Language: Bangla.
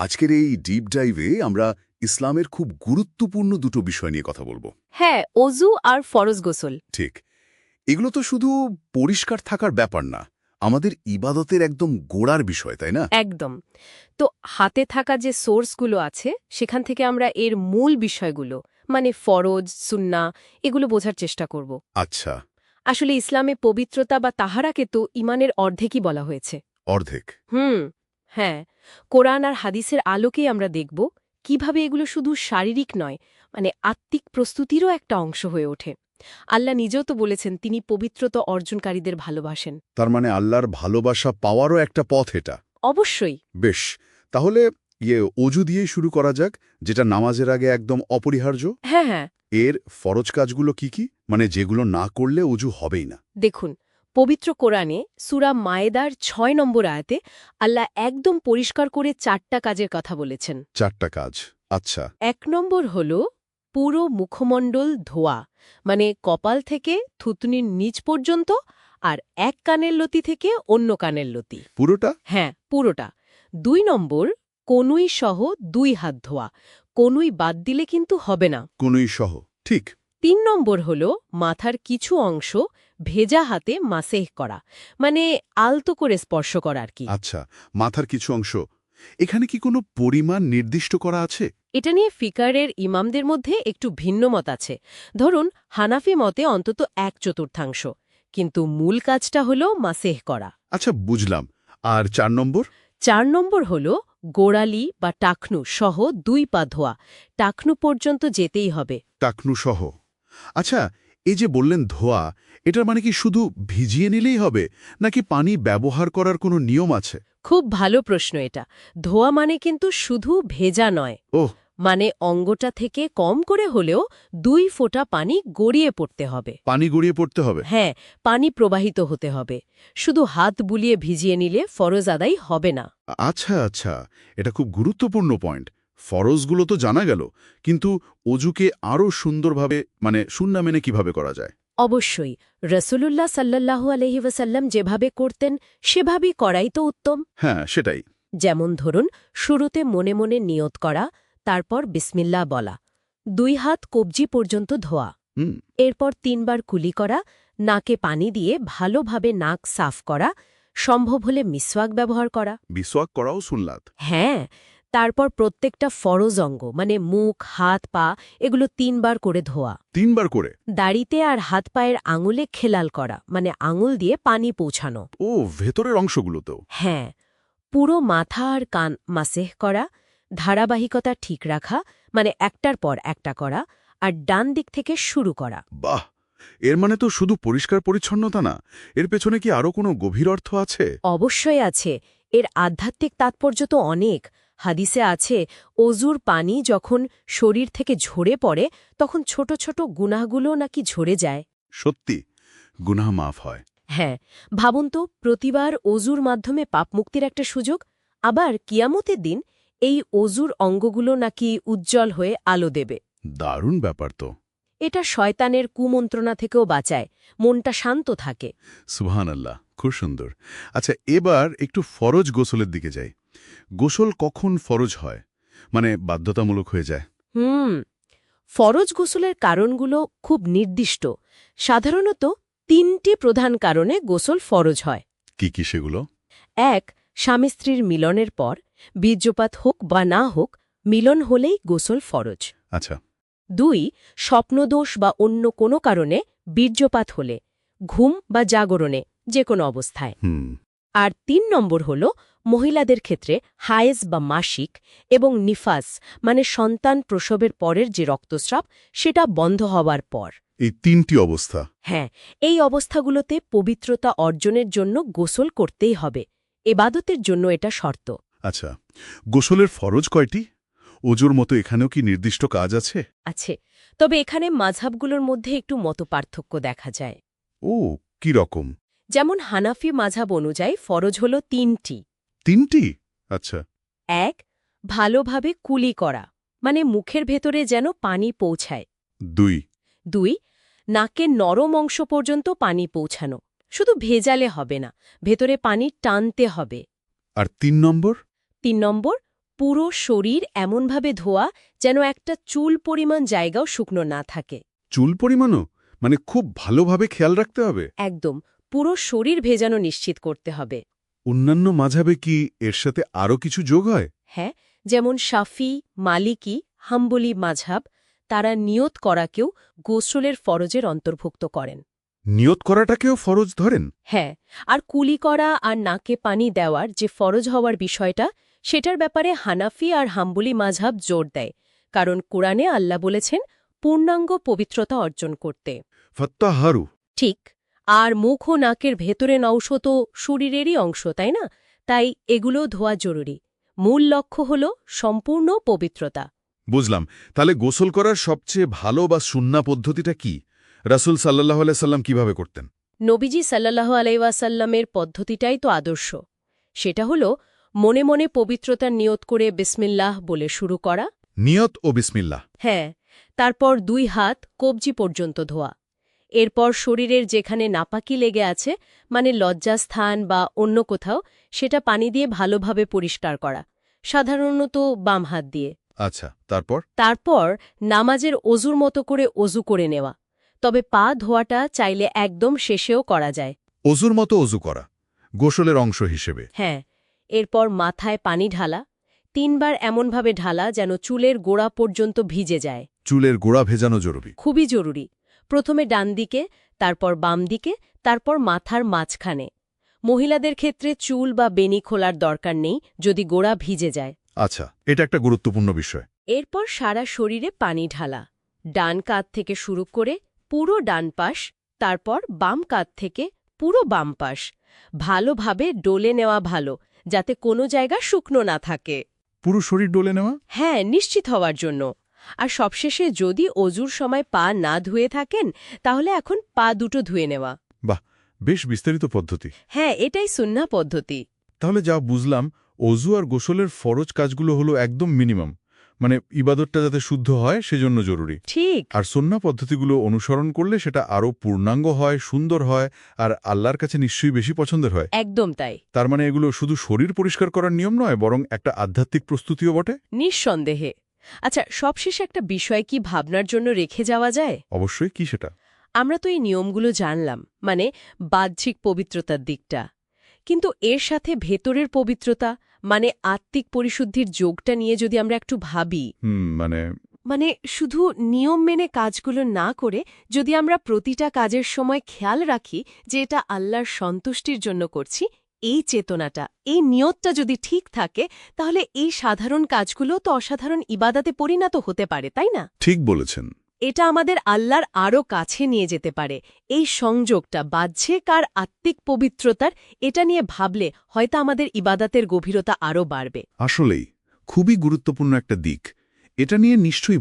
আজকের এই ডিপ ডাইভে আমরা ইসলামের খুব গুরুত্বপূর্ণ দুটো বিষয় নিয়ে কথা বলব। হ্যাঁ অজু আর ফরজ গোসল। ঠিক। এগুলো তো শুধু পরিষ্কার থাকার ব্যাপার না আমাদের ইবাদতের একদম গোড়ার বিষয় তাই না? একদম। তো হাতে থাকা যে সোর্সগুলো আছে সেখান থেকে আমরা এর মূল বিষয়গুলো মানে ফরজ সুন্না এগুলো বোঝার চেষ্টা করব। আচ্ছা। আসলে ইসলামে পবিত্রতা বা তাহারাকে তো ইমানের অর্ধেকই বলা হয়েছে। অর্ধেক। হুম। হ্যাঁ কোরআন আর হাদিসের আলোকেই আমরা দেখব কীভাবে এগুলো শুধু শারীরিক নয় মানে আত্মিক প্রস্তুতিরও একটা অংশ হয়ে ওঠে। আল্লাহ নিজেও তো বলেছেন তিনি পবিত্রতা অর্জনকারীদের ভালোবাসেন। তার মানে আল্লাহর ভালোবাসা পাওয়ারও একটা পথ এটা। অবশ্যই। বেশ তাহলে ইয়ে অজু দিয়েই শুরু করা যাক যেটা নামাজের আগে একদম অপরিহার্য? হ্যাঁ হ্যাঁ। এর ফরজ কাজগুলো কি কি? মানে যেগুলো না করলে অজু হবেই না। দেখুন পবিত্র কোরআনে সুরা মায়েদার ছয় নম্বর আয়াতে আল্লাহ একদম পরিষ্কার করে চারটা কাজের কথা বলেছেন। চারটা কাজ আচ্ছা। এক নম্বর হল পুরো মুখমণ্ডল ধোয়া মানে কপাল থেকে থুতনির নিচ পর্যন্ত আর এক কানের লতি থেকে অন্য কানের লতি। পুরোটা? হ্যাঁ পুরোটা। দুই নম্বর কনুই সহ দুই হাত ধোয়া। কনুই বাদ দিলে কিন্তু হবে না। কোনই সহ ঠিক। তিন নম্বর হল মাথার কিছু অংশ ভেজা হাতে মাসেহ করা মানে আলতো করে স্পর্শ করা আর কি। আচ্ছা মাথার কিছু অংশ এখানে কি কোনো পরিমাণ নির্দিষ্ট করা আছে? এটা নিয়ে ফিকারের ইমামদের মধ্যে একটু ভিন্ন মত আছে। ধরুন হানাফি মতে অন্তত এক চতুর্থাংশ কিন্তু মূল কাজটা হল মাসেহ করা। আচ্ছা বুঝলাম। আর চার নম্বর? চার নম্বর হল গোড়ালি বা টাকনু সহ দুই পা ধোয়া টাকনু পর্যন্ত যেতেই হবে। টাকনু সহ। আচ্ছা এই যে বললেন ধোয়া এটার মানে কি শুধু ভিজিয়ে নিলেই হবে নাকি পানি ব্যবহার করার কোনো নিয়ম আছে? খুব ভালো প্রশ্ন এটা। ধোয়া মানে কিন্তু শুধু ভেজা নয়। ওহ। মানে অঙ্গটা থেকে কম করে হলেও দুই ফোঁটা পানি গড়িয়ে পড়তে হবে। পানি গড়িয়ে পড়তে হবে? হ্যাঁ পানি প্রবাহিত হতে হবে। শুধু হাত বুলিয়ে ভিজিয়ে নিলে ফরজ আদায় হবে না। আচ্ছা আচ্ছা এটা খুব গুরুত্বপূর্ণ পয়েন্ট। ফরজগুলো তো জানা গেল কিন্তু অজুকে আরও সুন্দরভাবে মানে শূন্য মেনে কীভাবে করা যায়? অবশ্যই রসুলুল্লাহ সাল্লাল্লাহু আলহি ওয়াসাল্লাম যেভাবে করতেন সেভাবেই করাই তো উত্তম। হ্যাঁ সেটাই। যেমন ধরুন শুরুতে মনে মনে নিয়ত করা তারপর বিসমিল্লা বলা দুই হাত কবজি পর্যন্ত ধোয়া এরপর তিনবার কুলি করা নাকে পানি দিয়ে ভালোভাবে নাক সাফ করা সম্ভব হলে মিসওয়াক ব্যবহার করা। বিসওয়াক করাও শুনলাত হ্যাঁ তারপর প্রত্যেকটা ফরজ অঙ্গ মানে মুখ হাত পা এগুলো তিনবার করে ধোয়া। তিনবার করে? দাড়িতে আর হাত পায়ের আঙুলে খেলাল করা মানে আঙুল দিয়ে পানি পৌঁছানো। ও ভেতরের অংশগুলোতেও হ্যাঁ পুরো মাথা আর কান মাসেহ করা ধারাবাহিকতা ঠিক রাখা মানে একটার পর একটা করা আর ডান দিক থেকে শুরু করা। বাহ! এর মানে তো শুধু পরিষ্কার পরিচ্ছন্নতা না এর পেছনে কি আরও কোনো গভীর অর্থ আছে? অবশ্যই আছে। এর আধ্যাত্মিক তাৎপর্য তো অনেক হাদিসে আছে অজুর পানি যখন শরীর থেকে ঝরে পড়ে তখন ছোট ছোট গুনাহগুলো নাকি ঝরে যায়। সত্যি গুনাহ মাফ হয়। হ্যাঁ ভাবুন তো প্রতিবার অজুর মাধ্যমে পাপমুক্তির একটা সুযোগ আবার কিয়ামতের দিন এই অজুর অঙ্গগুলো নাকি উজ্জ্বল হয়ে আলো দেবে। দারুণ ব্যাপার তো। এটা শয়তানের কুমন্ত্রণা থেকেও বাঁচায় মনটা শান্ত থাকে। সুবহান আল্লাহ খুব সুন্দর। আচ্ছা এবার একটু ফরজ গোসলের দিকে যাই। গোসল কখন ফরজ হয়? মানে বাধ্যতামূলক হয়ে যায়। হুম ফরজ গোসলের কারণগুলো খুব নির্দিষ্ট। সাধারণত তিনটি প্রধান কারণে গোসল ফরজ হয়। কি কি সেগুলো? এক স্বামী স্ত্রীর মিলনের পর বীর্যপাত হোক বা না হোক মিলন হলেই গোসল ফরজ। আচ্ছা। দুই স্বপ্নদোষ বা অন্য কোনো কারণে বীর্যপাত হলে ঘুম বা জাগরণে যে কোনো অবস্থায়। হুম। আর তিন নম্বর হল মহিলাদের ক্ষেত্রে হায়েজ বা মাসিক এবং নিফাস মানে সন্তান প্রসবের পরের যে রক্তস্রাব সেটা বন্ধ হওয়ার পর। এই তিনটি অবস্থা। হ্যাঁ এই অবস্থাগুলোতে পবিত্রতা অর্জনের জন্য গোসল করতেই হবে। এবাদতের জন্য এটা শর্ত। আচ্ছা গোসলের ফরজ কয়টি? ওজুর মতো এখানেও কি নির্দিষ্ট কাজ আছে? আছে তবে এখানে মাঝাবগুলোর মধ্যে একটু মতপার্থক্য দেখা যায়। ও কি রকম? যেমন হানাফি মাঝাব অনুযায়ী ফরজ হল তিনটি। তিনটি? আচ্ছা। এক ভালোভাবে কুলি করা মানে মুখের ভেতরে যেন পানি পৌঁছায়। দুই। দুই নাকের নরম অংশ পর্যন্ত পানি পৌঁছানো শুধু ভেজালে হবে না ভেতরে পানি টানতে হবে। আর তিন নম্বর? তিন নম্বর পুরো শরীর এমনভাবে ধোয়া যেন একটা চুল পরিমাণ জায়গাও শুকনো না থাকে। চুল পরিমাণও? মানে খুব ভালোভাবে খেয়াল রাখতে হবে? একদম পুরো শরীর ভেজানো নিশ্চিত করতে হবে। অন্যান্য মাঝাবে কি এর সাথে আরও কিছু যোগ হয়? হ্যাঁ যেমন শাফি মালিকি হাম্বলি মাঝাব তারা নিয়ত করাকেও গোসলের ফরজের অন্তর্ভুক্ত করেন। নিয়ত করাটাকেও ফরজ ধরেন? হ্যাঁ আর কুলি করা আর নাকে পানি দেওয়ার যে ফরজ হওয়ার বিষয়টা সেটার ব্যাপারে হানাফি আর হাম্বলি মাঝহাব জোর দেয় কারণ কোরআনে আল্লাহ বলেছেন পূর্ণাঙ্গ পবিত্রতা অর্জন করতে। ফত্তা হারু ঠিক। আর মুখ ও নাকের ভেতরে নংশ তো শরীরেরই অংশ তাই না? তাই এগুলো ধোয়া জরুরি। মূল লক্ষ্য হল সম্পূর্ণ পবিত্রতা। বুঝলাম। তাহলে গোসল করার সবচেয়ে ভালো বা সুন্না পদ্ধতিটা কি? রাসুল সাল্লাহ আলাইসাল্লাম কীভাবে করতেন? নবীজি সাল্লাহ আলাইওয়াসাল্লামের পদ্ধতিটাই তো আদর্শ। সেটা হল মনে মনে পবিত্রতার নিয়ত করে বিসমিল্লাহ বলে শুরু করা। নিয়ত ও বিসমিল্লাহ। হ্যাঁ তারপর দুই হাত কবজি পর্যন্ত ধোয়া। এরপর শরীরের যেখানে নাপাকি লেগে আছে মানে লজ্জাস্থান বা অন্য কোথাও সেটা পানি দিয়ে ভালোভাবে পরিষ্কার করা। সাধারণত বাম হাত দিয়ে। আচ্ছা তারপর? তারপর নামাজের অজুর মতো করে অজু করে নেওয়া। তবে পা ধোয়াটা চাইলে একদম শেষেও করা যায়। অজুর মতো অজু করা গোসলের অংশ হিসেবে। হ্যাঁ এরপর মাথায় পানি ঢালা তিনবার এমনভাবে ঢালা যেন চুলের গোড়া পর্যন্ত ভিজে যায়। চুলের গোড়া ভেজানো জরুরি। খুবই জরুরি। প্রথমে ডান দিকে তারপর বাম দিকে তারপর মাথার মাঝখানে। মহিলাদের ক্ষেত্রে চুল বা বেনি খোলার দরকার নেই যদি গোড়া ভিজে যায়। আচ্ছা এটা একটা গুরুত্বপূর্ণ বিষয়। এরপর সারা শরীরে পানি ঢালা। ডান কাত থেকে শুরু করে পুরো ডান পাশ তারপর বাম কাত থেকে পুরো বাম পাশ। ভালোভাবে ডলে নেওয়া ভালো যাতে কোনো জায়গা শুকনো না থাকে। পুরো শরীর ডলে নেওয়া? হ্যাঁ নিশ্চিত হওয়ার জন্য। আর সবশেষে যদি অজুর সময় পা না ধুয়ে থাকেন তাহলে এখন পা দুটো ধুয়ে নেওয়া। বাহ বেশ বিস্তারিত পদ্ধতি। হ্যাঁ এটাই সুন্না পদ্ধতি। তাহলে যা বুঝলাম অজু আর গোসলের ফরজ কাজগুলো হলো একদম মিনিমাম। মানে ইবাদতটা যাতে শুদ্ধ হয় সেজন্য জরুরি। ঠিক। আর সন্না পদ্ধতিগুলো অনুসরণ করলে সেটা আরও পূর্ণাঙ্গ হয় সুন্দর হয় আর আল্লাহর কাছে নিশ্চয়ই বেশি পছন্দের হয়। একদম তাই। তার মানে এগুলো শুধু শরীর পরিষ্কার করার নিয়ম নয় বরং একটা আধ্যাত্মিক প্রস্তুতিও বটে। নিঃসন্দেহে। আচ্ছা সবশেষে একটা বিষয় কি ভাবনার জন্য রেখে যাওয়া যায়? অবশ্যই কি সেটা? আমরা তো এই নিয়মগুলো জানলাম মানে বাহ্যিক পবিত্রতার দিকটা। কিন্তু এর সাথে ভেতরের পবিত্রতা মানে আত্মিক পরিশুদ্ধির যোগটা নিয়ে যদি আমরা একটু ভাবি। মানে মানে শুধু নিয়ম মেনে কাজগুলো না করে যদি আমরা প্রতিটা কাজের সময় খেয়াল রাখি যে এটা আল্লাহর সন্তুষ্টির জন্য করছি এই চেতনাটা এই নিয়তটা যদি ঠিক থাকে তাহলে এই সাধারণ কাজগুলো তো অসাধারণ ইবাদাতে পরিণত হতে পারে তাই না? ঠিক বলেছেন। এটা আমাদের আল্লাহর আরও কাছে নিয়ে যেতে পারে। এই সংযোগটা বাহ্যিক আর আত্মিক পবিত্রতার এটা নিয়ে ভাবলে হয়তো আমাদের ইবাদাতের গভীরতা আরও বাড়বে। আসলেই খুবই গুরুত্বপূর্ণ একটা দিক। এটা নিয়ে নিশ্চয়ই